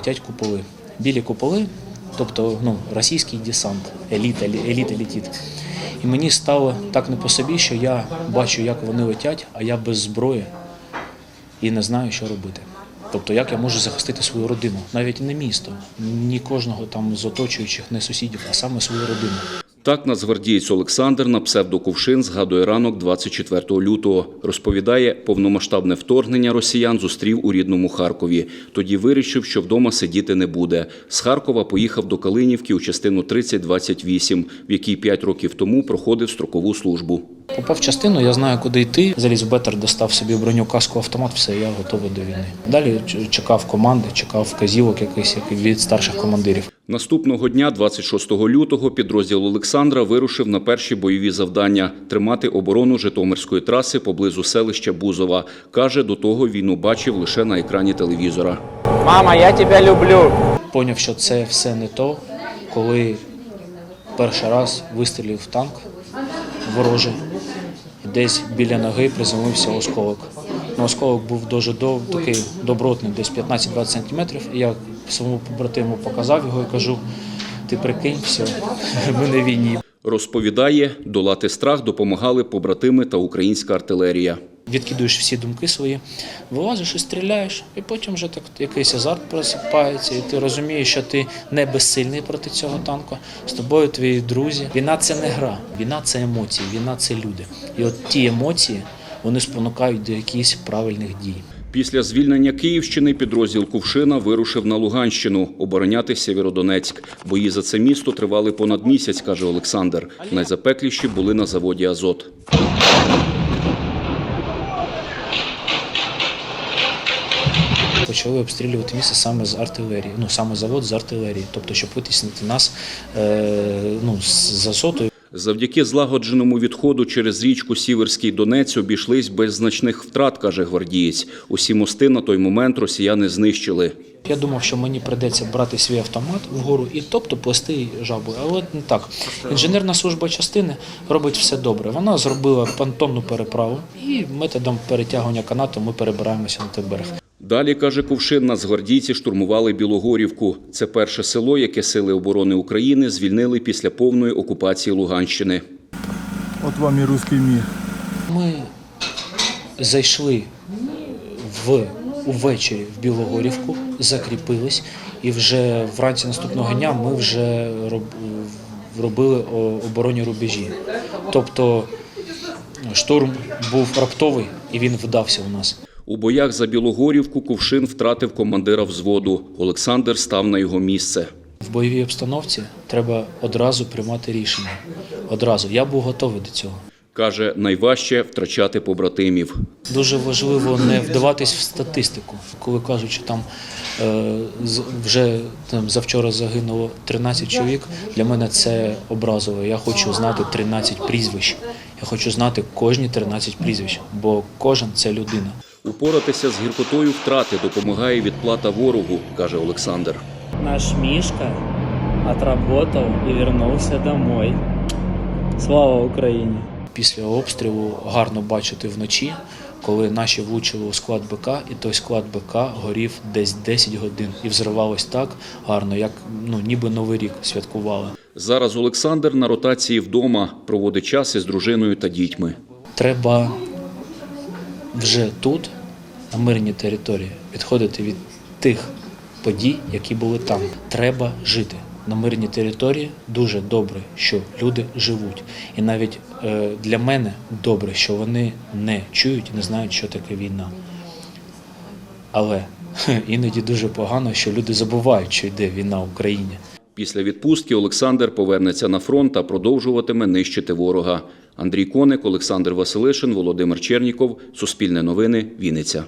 летять куполи. Білі куполи, тобто ну, російський десант, еліта, елі- еліта літить. І мені стало так не по собі, що я бачу, як вони летять, а я без зброї і не знаю, що робити. Тобто, як я можу захистити свою родину, навіть не місто, ні кожного там з оточуючих, не сусідів, а саме свою родину. Так нацгвардієць Олександр на псевдокувшин згадує ранок 24 лютого. Розповідає, повномасштабне вторгнення росіян зустрів у рідному Харкові. Тоді вирішив, що вдома сидіти не буде. З Харкова поїхав до Калинівки у частину 3028, в якій 5 років тому проходив строкову службу. Попав в частину, я знаю, куди йти. Заліз в бетер, достав собі броню, каску, автомат, все, я готовий до війни. Далі чекав команди, чекав вказівок якихось від старших командирів. Наступного дня, 26 лютого, підрозділ Олександра вирушив на перші бойові завдання тримати оборону Житомирської траси поблизу селища Бузова. Каже, до того війну бачив лише на екрані телевізора. Мама, я тебя люблю. Поняв, що це все не то, коли перший раз вистрілив танк ворожий, десь біля ноги приземлився осколок. Ну, осколок був дуже дов, такий добротний, десь 15-20 сантиметрів. І я своєму побратиму показав його і кажу: ти прикинь, все, ми на війні. Розповідає, долати страх допомагали побратими та українська артилерія. Відкидуєш всі думки свої, вилазиш і стріляєш, і потім вже так якийсь азарт просипається, і ти розумієш, що ти не безсильний проти цього танку. З тобою твої друзі. Війна це не гра, війна це емоції, війна це люди. І от ті емоції вони спонукають до якихось правильних дій. Після звільнення Київщини підрозділ Кувшина вирушив на Луганщину обороняти Сєвєродонецьк. Бої за це місто тривали понад місяць, каже Олександр. Найзапекліші були на заводі Азот. Почали обстрілювати місце саме з артилерії, ну саме завод з артилерії, тобто щоб витіснити нас е, ну, з азоту Завдяки злагодженому відходу через річку Сіверський Донець обійшлись без значних втрат, каже гвардієць. Усі мости на той момент росіяни знищили. Я думав, що мені прийдеться брати свій автомат вгору і тобто плести жабу. Але не так. Інженерна служба частини робить все добре. Вона зробила понтонну переправу і методом перетягування канату ми перебираємося на той берег. Далі, каже Кувшин, нацгвардійці штурмували Білогорівку. Це перше село, яке Сили оборони України звільнили після повної окупації Луганщини. От вам і русський мір. Ми зайшли в увечері в Білогорівку, закріпились, і вже вранці наступного дня ми вже робили оборонні рубежі. Тобто штурм був раптовий і він вдався у нас. У боях за Білогорівку Кувшин втратив командира взводу. Олександр став на його місце. В бойовій обстановці треба одразу приймати рішення. Одразу. Я був готовий до цього. Каже, найважче втрачати побратимів. Дуже важливо не вдаватись в статистику, коли кажуть, що там е, вже там завчора загинуло 13 чоловік. Для мене це образово. Я хочу знати 13 прізвищ. Я хочу знати кожні 13 прізвищ, бо кожен це людина. Упоратися з гіркотою втрати допомагає відплата ворогу, каже Олександр. Наш Мишка отработал и вернулся домой. Слава Украине! Після обстрілу гарно бачити вночі, коли наші влучили у склад БК, і той склад БК горів десь 10 годин і взривалось так гарно, як ну ніби новий рік святкували. Зараз Олександр на ротації вдома проводить час із дружиною та дітьми. Треба вже тут, на мирній території, відходити від тих подій, які були там. Треба жити. На мирній території дуже добре, що люди живуть. І навіть е, для мене добре, що вони не чують не знають, що таке війна. Але іноді дуже погано, що люди забувають, що йде війна в Україні. Після відпустки Олександр повернеться на фронт та продовжуватиме нищити ворога. Андрій Коник, Олександр Василишин, Володимир Черніков. Суспільне новини. Вінниця.